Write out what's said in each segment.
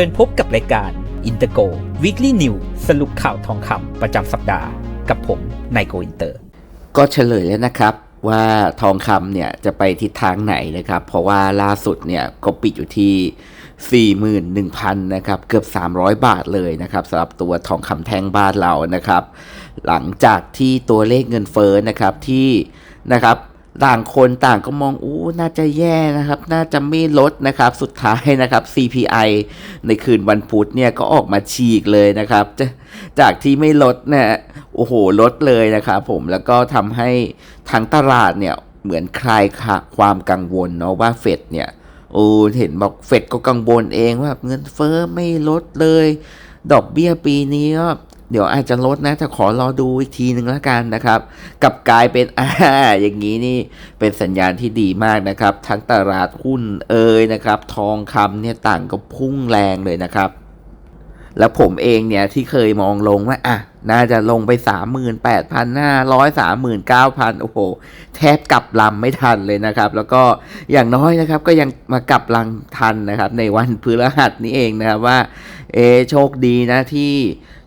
ชิญพบกับรายการ i n t e r g o Weekly News สรุปข่าวทองคำประจำสัปดาห์ กับผมนายโกอินเตอร์ ก็เฉลยแล้วนะครับว่าทองคำเนี่ยจะไปทิศทางไหนนะครับ เพราะว่าล่าสุดเนี่ยก็ปิดอยู่ที่ 41,000 นะครับ เกือบ 300 บาทเลยนะครับสำหรับตัวทองคำแท่งบ้านเรานะครับ หลังจากที่ตัวเลขเงินเฟ้อนะครับที่นะครับ ต่างคนต่างก็มองอู้น่าจะแย่นะครับ น่าจะไม่ลดนะครับ สุดท้ายนะครับ CPI ในคืนวันพุธเนี่ยก็ออกมาฉีกเลยนะครับจจากที่ไม่ลดเนี่ยโอ้โหลดเลยนะครับผมแล้วก็ทำให้ทั้งตลาดเนี่ยเหมือนคลายความกังวลเนาะว่าเฟดเนี่ยโอ้เห็นบอกเฟดก็กังวลเองว่าเงินเฟ้อไม่ลดเลย ดอกเบี้ยปีนี้ก็ เดี๋ยวอาจจะลดนะจะขอรอดูอีกทีหนึ่งแล้วกันนะครับ กับกลายเป็นอ่าอย่างนี้นี่เป็นสัญญาณที่ดีมากนะครับ ทั้งตลาดหุ้นเอ่ยนะครับ ทองคำเนี่ยต่างก็พุ่งแรงเลยนะครับ แล้วผมเองเนี่ยที่เคยมองลงว่าอะน่าจะลงไป 38,500 39,000 โอ้โห แทบกลับลำไม่ทันเลยนะครับ แล้วก็อย่างน้อยนะครับก็ยังมากลับลังทันนะครับ ในวันพฤหัสนี้เองนะครับว่า เอโชคดีนะที่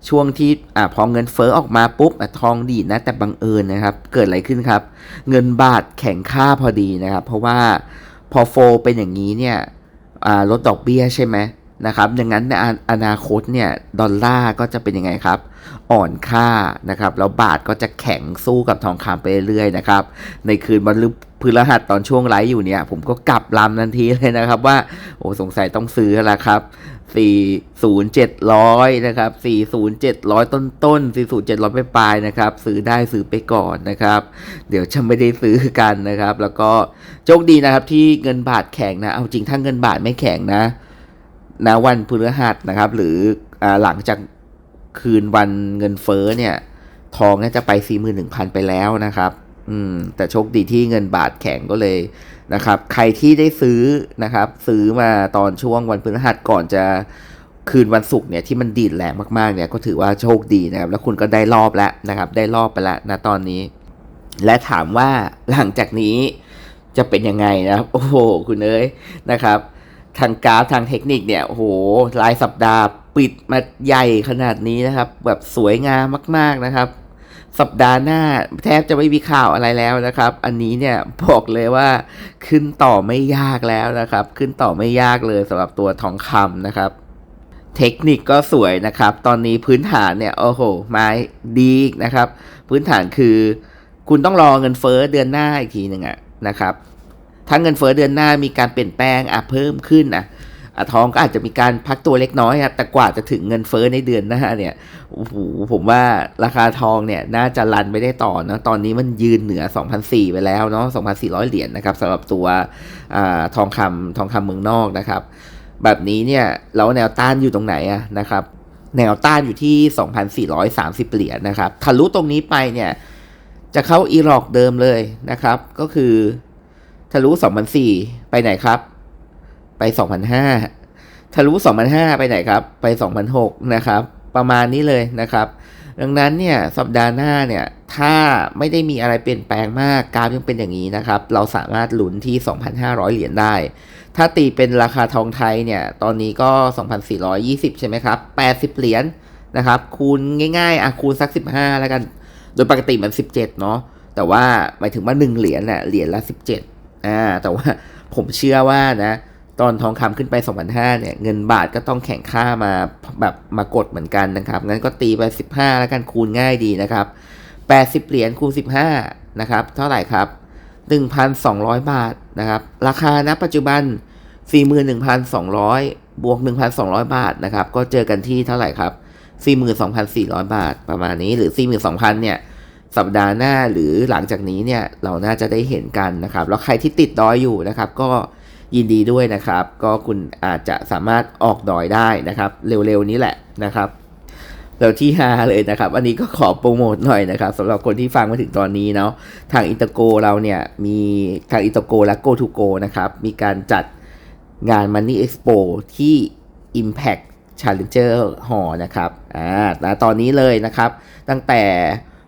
ช่วงที่อะพอเงินเฟ้อออกมาปุ๊บอ่ทองดีดนะ แต่บังเอิญนะครับ เกิดอะไรขึ้นครับ เงินบาทแข็งค่าพอดีนะครับ เพราะว่าพอโฟเป็นอย่างนี้เนี่ยอ่าลดดอกเบี้ยใช่ไหม นะครับดังนั้นในอนาคตเนี่ยดอลลาร์ก็จะเป็นยังไงครับ อ่อนค่านะครับแล้วบาทก็จะแข็งสู้กับทองคำไปเรื่อยๆนะครับในคืนวันพฤหัสตอนช่วงไลฟ์อยู่เนี่ย ผมก็กลับลำทันทีเลยนะครับว่า โอ้สงสัยต้องซื้อแล้วครับ 40700 นะครับ 40700 ต้นต้น40700ไปปลายนะครับ ซื้อได้ซื้อไปก่อนนะครับ เดี๋ยวจะไม่ได้ซื้อกันนะครับ แล้วก็โชคดีนะครับที่เงินบาทแข็งนะ เอาจริงถ้าเงินบาทไม่แข็งนะ นะวันพฤหัสนะครับ หรืออหลังจากคืนวันเงินเฟ้อเนี่ย ทองน่าจะไป 41,000 ไปแล้วนะครับ อืม แต่โชคดีที่เงินบาทแข็งก็เลยนะครับ ใครที่ได้ซื้อนะครับ ซื้อมาตอนช่วงวันพฤหัสก่อนจะคืนวันศุกร์เนี่ยที่มันดีดแรงมากๆเนี่ยก็ถือว่าโชคดีนะครับ แล้วคุณก็ได้รอบแล้วนะครับ ได้รอบไปแล้วนะตอนนี้ และถามว่าหลังจากนี้จะเป็นยังไงนะครับ โอ้โห คุณเอ้ยนะครับ ทางกราฟทางเทคนิคเนี่ยโหรายสัปดาห์ปิดมาใหญ่ขนาดนี้นะครับ แบบสวยงามมาก ๆนะครับ สัปดาห์หน้าแทบจะไม่มีข่าวอะไรแล้วนะครับ อันนี้เนี่ยบอกเลยว่าขึ้นต่อไม่ยากแล้วนะครับ ขึ้นต่อไม่ยากเลยสำหรับตัวทองคำนะครับเทคนิคก็สวยนะครับ ตอนนี้พื้นฐานเนี่ยโอ้โหมาดีนะครับ พื้นฐานคือ คุณต้องรอเงินเฟ้อเดือนหน้าอีกทีหนึ่งอะนะครับ ถ้าเงินเฟ้อเดือนหน้ามีการเปลี่ยนแปลงอะเพิ่มขึ้นอะทองก็อาจจะมีการพักตัวเล็กน้อยอะแต่กว่าจะถึงเงินเฟ้อในเดือนหน้าเนี่ยโอ้โหผมว่าราคาทองเนี่ยน่าจะรันไม่ได้ต่อนะตอนนี้มันยืนเหนือ 2,400 ไปแล้วเนาะ2,400 เหรียญนะครับสำหรับตัวอทองคำทองคำเมืองนอกนะครับ แบบนี้เนี่ยแล้วแนวต้านอยู่ตรงไหนอะนะครับ แนวต้านอยู่ที่ 2,430 เหรียญนะครับทะลุตรงนี้ไปเนี่ยจะเข้าอีรอกเดิมเลยนะครับ ก็คือ ทะลุ2,004 ไปไหนครับ ไป 2,005 ทะลุ2,005 ไปไหนครับ ไป 2,006 นะครับ ประมาณนี้เลยนะครับ ดังนั้นเนี่ยสัปดาห์หน้าเนี่ย ถ้าไม่ได้มีอะไรเปลี่ยนแปลงมากกราฟยังเป็นอย่างนี้นะครับ เราสามารถหลุนที่ 2,500 เหรียญได้ ถ้าตีเป็นราคาทองไทยเนี่ย ตอนนี้ก็ 2,420 ใช่ไหมครับ 80 เหรียญนะครับ คูณง่ายๆอะคูณสัก 15 แล้วกัน โดยปกติมัน 17 เนาะแต่ว่าหมายถึงว่า 1 เหรียญน่ะเหรียญละ 17 อ่าแต่ว่าผมเชื่อว่านะตอนทองคำขึ้นไป2,500เนี่ย เงินบาทก็ต้องแข่งค่ามาแบบมากดเหมือนกันนะครับ งั้นก็ตีไป 15 แล้วกันคูณง่ายดีนะครับ 80 เหรียญคูณ 15 นะครับ เท่าไหร่ครับ 1,200 บาทนะครับ ราคาณปัจจุบัน 41,200 บวก 1,200 บาทนะครับ ก็เจอกันที่เท่าไหร่ครับ 42,400 บาทประมาณนี้หรือ 42,000 เนี่ย สัปดาห์หน้าหรือหลังจากนี้เนี่ยเราน่าจะได้เห็นกันนะครับ แล้วใครที่ติดดอยอยู่นะครับ ก็ยินดีด้วยนะครับ ก็คุณอาจจะสามารถออกดอยได้นะครับ เร็วๆนี้แหละนะครับแล้วที่ฮาเลยนะครับ อันนี้ก็ขอโปรโมทหน่อยนะครับสำหรับคนที่ฟังมาถึงตอนนี้เนาะทางอินเตอร์โกเราเนี่ยมีทางอินเตอร์โกและ Go to Go นะครับ มีการจัดงาน Money Expo ที่ Impact Challenger Hall นะครับอ่าแล้วตอนนี้เลยนะครับ ตั้งแต่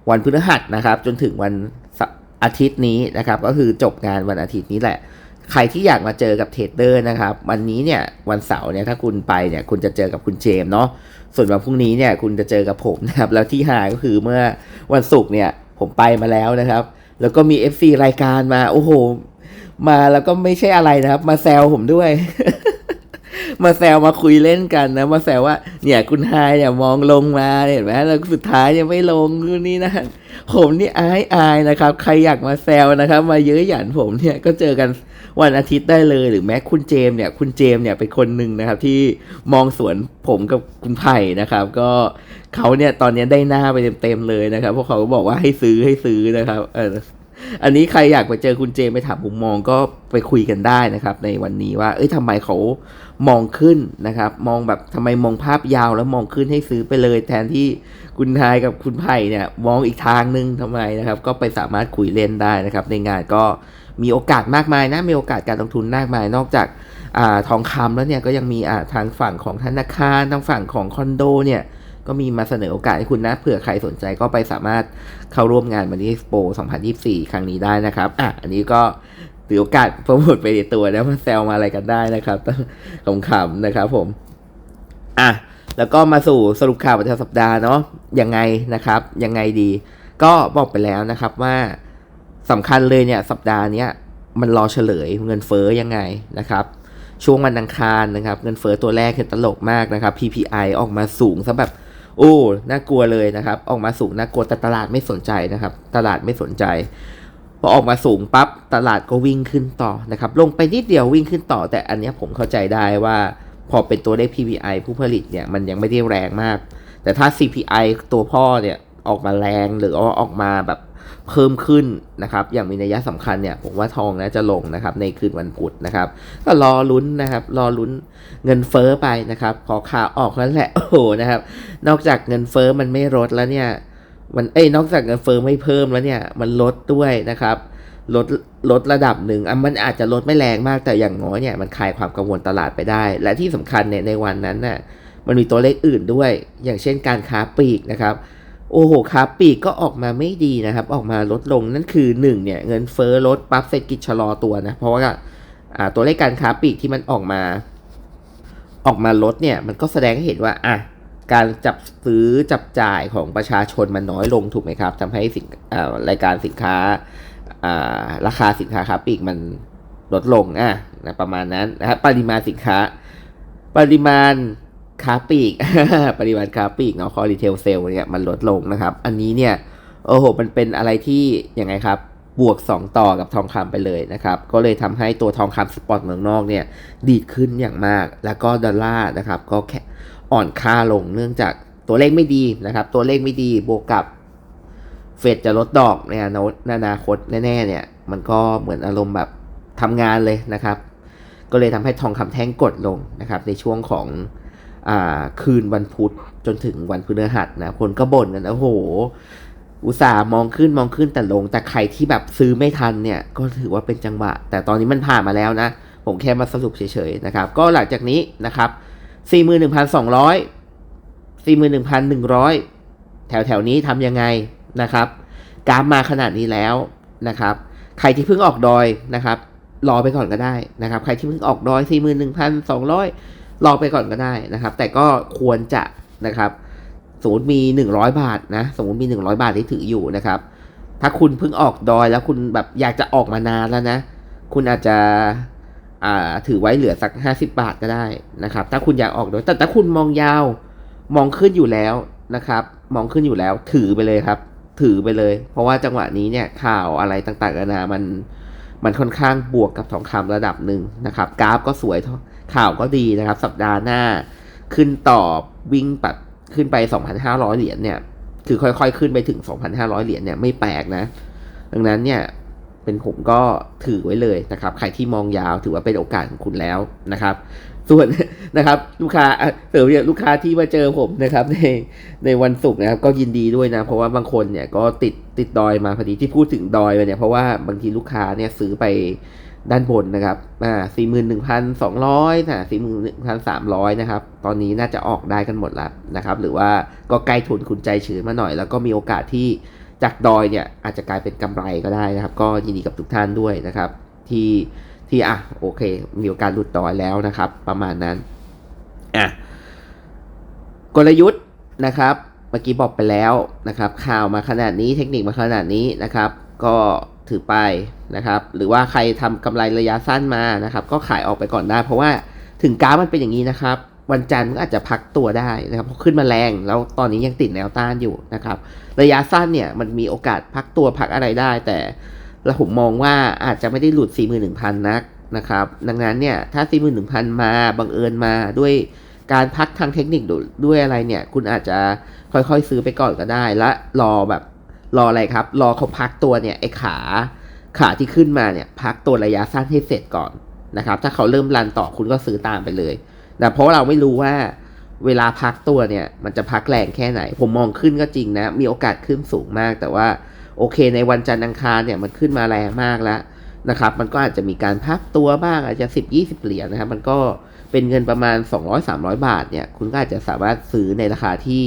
วันพฤหัสนะครับ จนถึงวันอาทิตย์นี้นะครับ ก็คือจบงานวันอาทิตย์นี้แหละ ใครที่อยากมาเจอกับเทรดเดอร์นะครับ วันนี้เนี่ยวันเสาร์เนี่ยถ้าคุณไปเนี่ยคุณจะเจอกับคุณเจมเนาะส่วนวันพรุ่งนี้เนี่ยคุณจะเจอกับผมนะครับ แล้วที่หาก็คือเมื่อวันศุกร์เนี่ยผมไปมาแล้วนะครับ แล้วก็มี FC รายการมาโอ้โห มาแล้วก็ไม่ใช่อะไรนะครับ มาแซวผมด้วย มาแซวมาคุยเล่นกันนะมาแซวว่า เนี่ยคุณไฮเนี่ยมองลงมาเห็นไหมแล้วสุดท้ายเนี่ยไม่ลงคือนี่นะผมนี่อายอายนะครับ ใครอยากมาแซวนะครับ มาเยอะหยันผมเนี่ยก็เจอกันวันอาทิตย์ได้เลยหรือแม้คุณเจมเนี่ย คุณเจมเนี่ยเป็นคนหนึ่งนะครับ ที่มองสวนผมกับคุณไผ่นะครับ ก็เขาเนี่ยตอนนี้ได้หน้าไปเต็มๆเลยนะครับพราะเขาก็บอกว่าให้ซื้อให้ซื้อนะครับ เออ อันนี้ใครอยากไปเจอคุณเจมไปถามมุมมองก็ไปคุยกันได้นะครับ ในวันนี้ว่า เอ้ยทำไมเขามองขึ้นนะครับ มองแบบทำไมมองภาพยาวแล้วมองขึ้นให้ซื้อไปเลย แทนที่คุณทายกับคุณไผ่เนี่ย มองอีกทางนึงทำไมนะครับ ก็ไปสามารถคุยเล่นได้นะครับ ในงานก็มีโอกาสมากมายนะมีโอกาสการลงทุนมากมาย นอกจากอทองคำแล้วเนี่ยก็ยังมีทางฝั่งของธนาคารทางฝั่งของคอนโดเนี่ย ก็มีมาเสนอโอกาสให้คุณนะ เผื่อใครสนใจก็ไปสามารถเข้าร่วมงานมันนี่ Expo 2024 ครั้งนี้ได้นะครับ อะ อันนี้ก็ถือโอกาสโปรโมทไปในตัวนะมาแซวมาอะไรกันได้นะครับต้องขำๆนะครับผม อะ แล้วก็มาสู่สรุปข่าวประจำสัปดาห์เนาะ ยังไงนะครับ ยังไงดี ก็บอกไปแล้วนะครับว่าสำคัญเลยเนี่ยสัปดาห์นี้มันรอเฉลยเงินเฟ้อยังไงนะครับช่วงวันอังคารนะครับ เงินเฟ้อตัวแรกคือตลกมากนะครับ PPI ออกมาสูงซะแบบ โอ้น่ากลัวเลยนะครับ ออกมาสูงน่ากลัวแต่ตลาดไม่สนใจนะครับ ตลาดไม่สนใจพอออกมาสูงปั๊บตลาดก็วิ่งขึ้นต่อนะครับ ลงไปนิดเดียววิ่งขึ้นต่อ แต่อันนี้ผมเข้าใจได้ว่า พอเป็นตัวเลข PPI ผู้ผลิตเนี่ยมันยังไม่ได้แรงมาก แต่ถ้า CPI ตัวพ่อเนี่ยออกมาแรงหรือว่าออกมาแบบ เพิ่มขึ้นนะครับ อย่างมีนัยสำคัญเนี่ยผมว่าทองน่าจะลงนะครับ ในคืนวันพุธนะครับ ก็รอลุ้นนะครับ รอลุ้นเงินเฟ้อไปนะครับ พอข่าวออกแล้วแหละโอ้โหนะครับ นอกจากเงินเฟ้อมันไม่ลดแล้วเนี่ย มันเอ้ยนอกจากเงินเฟ้อไม่เพิ่มแล้วเนี่ย มันลดด้วยนะครับลดลดระดับหนึ่งอะมันอาจจะลดไม่แรงมากแต่อย่างน้อยเนี่ยมันคลายความกังวลตลาดไปได้ และที่สำคัญเนี่ยในวันนั้นน่ะมันมีตัวเลขอื่นด้วย อย่างเช่นการค้าปลีกนะครับ โอ้โหค้าปีกก็ออกมาไม่ดีนะครับ ออกมาลดลงนั่นคือหนึ่งเนี่ยเงินเฟ้อลดปั๊บเศรษฐกิจชะลอตัวนะ เพราะว่าอ่าตัวเลขการค้าปีกที่มันออกมา ออกมาลดเนี่ยมันก็แสดงให้เห็นว่าอะการจับซื้อจับจ่ายของประชาชนมันน้อยลงถูกไหมครับทำให้สินอ่ารายการสินค้าอ่าราคาสินค้าค้าปลีกมันลดลงอะนะประมาณนั้นนะครับปริมาณสินค้า ปริมาณ ค้าปลีกปริมาณค้าปลีกเนาะคอรีเทลเซลเนี่ยมันลดลงนะครับ อันนี้เนี่ยโอ้โหมันเป็นอะไรที่ยังไงครับบวก 2 ต่อกับทองคำไปเลยนะครับ ก็เลยทำให้ตัวทองคำสปอตเมืองนอกเนี่ยดีดขึ้นอย่างมาก แล้วก็ดอลลาร์นะครับก็แค่อ่อนค่าลงเนื่องจากตัวเลขไม่ดีนะครับ ตัวเลขไม่ดีบวกกับเฟดจะลดดอกในอนาคตในอนาคตแน่ๆเนี่ย มันก็เหมือนอารมณ์แบบทำงานเลยนะครับ ก็เลยทำให้ทองคำแท่งกดลงนะครับ ในช่วงของ คืนวันพุธจนถึงวันพฤหัสนะคนก็บ่นกันโอ้โห อุตส่าห์มองขึ้นมองขึ้นแต่ลง แต่ใครที่แบบซื้อไม่ทันเนี่ย ก็ถือว่าเป็นจังหวะ แต่ตอนนี้มันผ่านมาแล้วนะ ผมแค่มาสรุปเฉยๆนะครับ ก็หลังจากนี้นะครับ 41,200 41,100 แถวแถวๆนี้ทำยังไงนะครับ กราฟมาขนาดนี้แล้วนะครับ ใครที่เพิ่งออกดอยนะครับ รอไปก่อนก็ได้นะครับ ใครที่เพิ่งออกดอย 41,200 รองไปก่อนก็ได้นะครับ แต่ก็ควรจะนะครับสมมติมี 100 บาทนะ สมมติมี 100 บาทที่ถืออยู่นะครับ ถ้าคุณเพิ่งออกดอยแล้วคุณแบบอยากจะออกมานานแล้วนะ คุณอาจจะอ่าถือไว้เหลือสัก 50 บาทก็ได้นะครับ ถ้าคุณอยากออกดอยแต่ถ้าคุณมองยาวมองขึ้นอยู่แล้วนะครับ มองขึ้นอยู่แล้ว ถือไปเลยครับ ถือไปเลย เพราะว่าจังหวะนี้เนี่ยข่าวอะไรต่างๆนานามันมันค่อนข้างบวกกับทองคำระดับหนึ่งนะครับ กราฟก็สวย ข่าวก็ดีนะครับ สัปดาห์หน้า ขึ้นต่อวิ่งปัดขึ้นไป 2,500 เหรียญเนี่ย คือค่อยๆ ขึ้นไปถึง 2,500 เหรียญเนี่ยไม่แปลกนะ ดังนั้นเนี่ยเป็นผมก็ถือไว้เลยนะครับ ใครที่มองยาวถือว่าเป็นโอกาสของคุณแล้วนะครับ ส่วนนะครับ ลูกค้าเสริมเนี่ยลูกค้าที่มาเจอผมนะครับ ในในวันศุกร์นะครับ ก็ยินดีด้วยนะ เพราะว่าบางคนเนี่ยก็ติดติดดอยมาพอดีที่พูดถึงดอยไปเนี่ยเพราะว่าบางทีลูกค้าเนี่ยซื้อไป ด้านบนนะครับ อ่าสี่หมื่นหนึ่งพันสองร้อยนะสี่หมื่นหนึ่งพันสามร้อยนะครับ ตอนนี้น่าจะออกได้กันหมดแล้วนะครับ หรือว่าก็ใกล้ทุนคุณใจชื้นมาหน่อย แล้วก็มีโอกาสที่จากดอยเนี่ยอาจจะกลายเป็นกำไรก็ได้นะครับ ก็ยินดีกับทุกท่านด้วยนะครับ ที่ที่อะโอเค มีโอกาสหลุดต่อยแล้วนะครับ ประมาณนั้น อะกลยุทธ์นะครับ เมื่อกี้บอกไปแล้วนะครับ ข่าวมาขนาดนี้เทคนิคมาขนาดนี้นะครับ ก็ ถือไปนะครับ หรือว่าใครทำกำไรระยะสั้นมานะครับ ก็ขายออกไปก่อนได้ เพราะว่าถึงกราฟมันเป็นอย่างนี้นะครับ วันจันทร์ก็อาจจะพักตัวได้นะครับเพราะขึ้นมาแรงแล้วตอนนี้ยังติดแนวต้านอยู่นะครับ ระยะสั้นเนี่ยมันมีโอกาสพักตัวพักอะไรได้ แต่เราผมมองว่าอาจจะไม่ได้หลุด 41,000 นักนะครับ ดังนั้นเนี่ยถ้า 41,000 มาบังเอิญมาด้วยการพักทางเทคนิคด้วยอะไรเนี่ย คุณอาจจะค่อยๆซื้อไปก่อนก็ได้ และรอแบบ รออะไรครับ รอเขาพักตัวเนี่ยไอ้ขา ขาที่ขึ้นมาเนี่ย พักตัวระยะสั้นให้เสร็จก่อนนะครับ ถ้าเขาเริ่มรันต่อคุณก็ซื้อตามไปเลยนะเพราะเราไม่รู้ว่าเวลาพักตัวเนี่ย มันจะพักแรงแค่ไหน ผมมองขึ้นก็จริงนะ มีโอกาสขึ้นสูงมาก แต่ว่าโอเคในวันจันทร์อังคารเนี่ยมันขึ้นมาแรงมากแล้ว นะครับ มันก็อาจจะมีการพักตัวบ้างอาจจะ 10 20 เหรียญนะครับ มันก็เป็นเงินประมาณ 200-300 บาทเนี่ย คุณก็อาจจะสามารถซื้อในราคาที่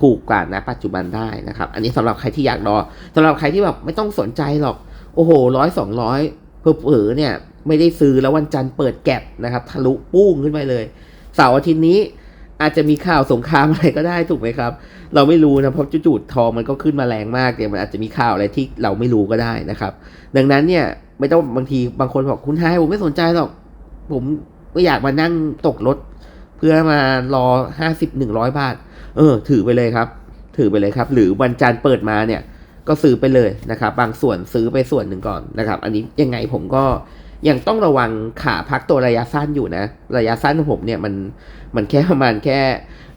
ถูกกว่าณปัจจุบันได้นะครับ อันนี้สำหรับใครที่อยากรอสำหรับใครที่แบบไม่ต้องสนใจหรอก โอ้โหร้อยสองร้อยเผลอๆเนี่ยไม่ได้ซื้อแล้ววันจันทร์เปิดแก็บนะครับ ทะลุปุ้งขึ้นไปเลย เสาร์อาทิตย์นี้อาจจะมีข่าวสงครามอะไรก็ได้ถูกไหมครับ เราไม่รู้นะเพราะจู่ๆทองมันก็ขึ้นมาแรงมากเนี่ยมันอาจจะมีข่าวอะไรที่เราไม่รู้ก็ได้นะครับ ดังนั้นเนี่ย ไม่ต้องบางทีบางคนบอกคุณไฮายผมไม่สนใจหรอก ผมไม่อยากมานั่งตกรถ เพื่อมารอห้าสิบหนึ่งร้อยบาท เออ ถือไปเลยครับ ถือไปเลยครับ หรือวันจันทร์เปิดมาเนี่ย ก็ซื้อไปเลยนะครับ บางส่วนซื้อไปส่วนหนึ่งก่อนนะครับ อันนี้ยังไงผมก็ยังต้องระวังขาพักตัวระยะสั้นอยู่นะ ระยะสั้นของผมเนี่ยมันมันแค่ประมาณแค่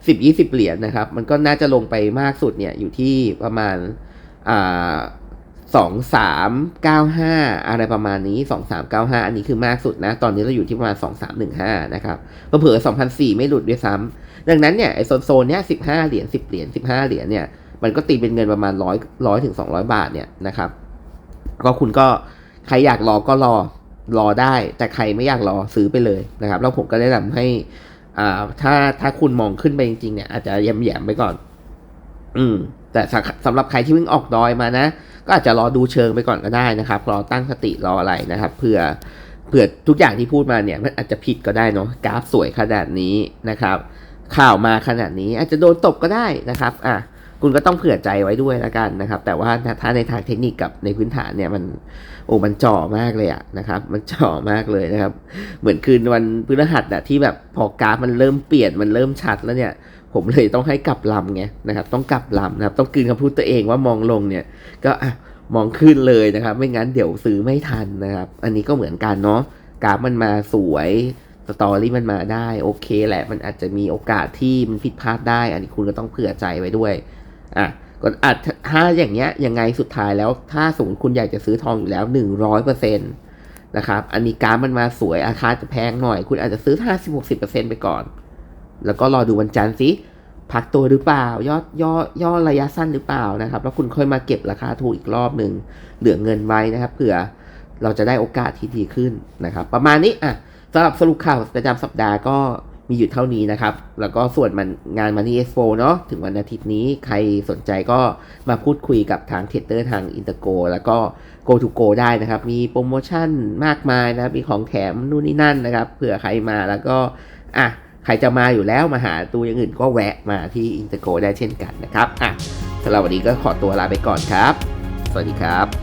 สิบยี่สิบเหรียญนะครับ มันก็น่าจะลงไปมากสุดเนี่ยอยู่ที่ประมาณอ่า สองสามเก้าห้าอะไรประมาณนี้สองสามเก้าห้าอันนี้คือมากสุดนะ ตอนนี้เราอยู่ที่ประมาณสองสามหนึ่งห้านะครับเผื่อสองพันสี่ไม่หลุดด้วยซ้ำดังนั้นเนี่ยไอโซนโซนเนี้ยสิบห้าเหรียญสิบเหรียญสิบห้าเหรียญเนี่ยมันก็ตีเป็นเงินประมาณร้อยร้อยถึงสองร้อยบาทเนี่ยนะครับก็คุณก็ใครอยากรอก็รอรอได้ แต่ใครไม่อยากรอซื้อไปเลยนะครับแล้วผมก็แนะนำให้อ่าถ้าถ้าคุณมองขึ้นไปจริงๆเนี่ยอาจจะแยมแยมๆไปก่อน อืม แต่สำหรับใครที่เพิ่งออกดอยมานะ ก็อาจจะรอดูเชิงไปก่อนก็ได้นะครับรอตั้งสติรออะไรนะครับเผื่อเผื่อทุกอย่างที่พูดมาเนี่ยมันอาจจะผิดก็ได้เนาะกราฟสวยขนาดนี้นะครับ ข่าวมาขนาดนี้อาจจะโดนตกก็ได้นะครับอะคุณก็ต้องเผื่อใจไว้ด้วยละกันนะครับ แต่ว่าถ้าในทางเทคนิคกับในพื้นฐานเนี่ยมันโอ้มันจ่อมากเลยอะนะครับ มันจ่อมากเลยนะครับ เหมือนคืนวันพฤหัสอะที่แบบพอกราฟมันเริ่มเปลี่ยนมันเริ่มชัดแล้วเนี่ย ผมเลยต้องให้กลับลำไงนะครับ ต้องกลับลำนะครับ ต้องคืนคำพูดตัวเองว่ามองลงเนี่ย ก็อะมองขึ้นเลยนะครับ ไม่งั้นเดี๋ยวซื้อไม่ทันนะครับ อันนี้ก็เหมือนกันเนาะกราฟมันมาสวยสตอรี่มันมาได้โอเคแหละ มันอาจจะมีโอกาสที่มันผิดพลาดได้ อันนี้คุณก็ต้องเผื่อใจไว้ด้วยอะก็อาจถ้าอย่างเงี้ยยังไงสุดท้ายแล้วถ้าสมมติคุณอยากจะซื้อทองอยู่แล้วหนึ่งร้อยเปอร์เซ็นต์นะครับ อันนี้การมันมาสวยอาคาจะแพงหน่อย คุณอาจจะซื้อห้าสิบหกสิบเปอร์เซ็นต์ไปก่อน แล้วก็รอดูวันจันทร์สิพักตัวหรือเปล่ายอดย่อย่อระยะสั้นหรือเปล่านะครับ แล้วคุณค่อยมาเก็บราคาถูกอีกรอบหนึ่งเหลือเงินไว้นะครับเผื่อเราจะได้โอกาสที่ดีขึ้นนะครับ ประมาณนี้อะสำหรับสรุปข่าวประจำสัปดาห์ก็มีอยู่เท่านี้นะครับ แล้วก็ส่วนมันงานมันนี่เอ็กโเนาะถึงวันอาทิตย์นี้ใครสนใจก็มาพูดคุยกับทางเทเตอร์ทางอินเตอร์โกแล้วก็ Go to Go ได้นะครับ มีโปรโมชั่นมากมายนะมีของแถมนู่นนี่นั่นนะครับเผื่อใครมาแล้วก็อะ ใครจะมาอยู่แล้วมาหาตัวอย่างอื่นก็แวะมาที่อินเตอร์โกได้เช่นกันนะครับอะสำหรับวันนี้ก็ขอตัวลาไปก่อนครับ สวัสดีครับ